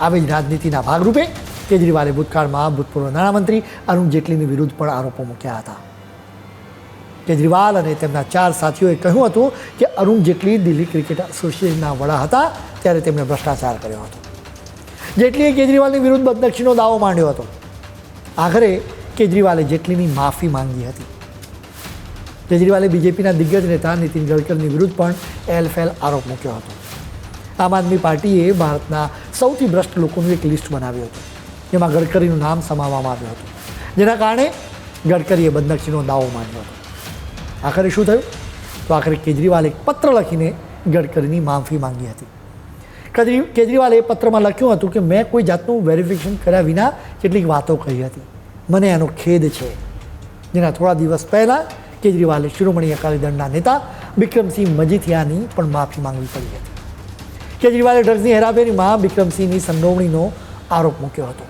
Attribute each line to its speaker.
Speaker 1: આવી જ રાજનીતિના ભાગરૂપે કેજરીવાલે ભૂતકાળમાં ભૂતપૂર્વ નાણામંત્રી અરુણ જેટલીની વિરુદ્ધ પણ આરોપો મૂક્યા હતા. કેજરીવાલ અને તેમના ચાર સાથીઓએ કહ્યું હતું કે અરુણ જેટલી દિલ્હી ક્રિકેટ એસોસિએશનના વડા હતા ત્યારે તેમણે ભ્રષ્ટાચાર કર્યો હતો. જેટલીએ કેજરીવાલની વિરુદ્ધ બદનક્ષીનો દાવો માંડ્યો હતો. આખરે કેજરીવાલે જેટલીની માફી માંગી હતી. કેજરીવાલે બીજેપીના દિગ્ગજ નેતા નીતિન ગડકરીની વિરુદ્ધ પણ એલફેલ આરોપ મૂક્યો હતો. આમ આદમી પાર્ટીએ ભારતના સૌથી ભ્રષ્ટ લોકોનું એક લિસ્ટ બનાવ્યું હતું. જેમાં ગડકરીનું નામ સમાવવામાં આવ્યું હતું. જેના કારણે ગડકરીએ બદનક્ષીનો દાવો માંડ્યો હતો. આખરે શું થયું? તો આખરે કેજરીવાલે પત્ર લખીને ગડકરીની માફી માંગી હતી. કદરી કેજરીવાલે એ પત્રમાં લખ્યું હતું કે મેં કોઈ જાતનું વેરિફિકેશન કર્યા વિના કેટલીક વાતો કહી હતી. મને એનો ખેદ છે. જેના થોડા દિવસ પહેલાં કેજરીવાલે શિરોમણી અકાલી દળના નેતા બિક્રમસિંહ મજીથિયાની પણ માફી માંગવી પડી હતી. કેજરીવાલે ડ્રગ્સની હેરાફેરીમાં બિક્રમસિંહની સંડોવણીનો આરોપ મૂક્યો હતો.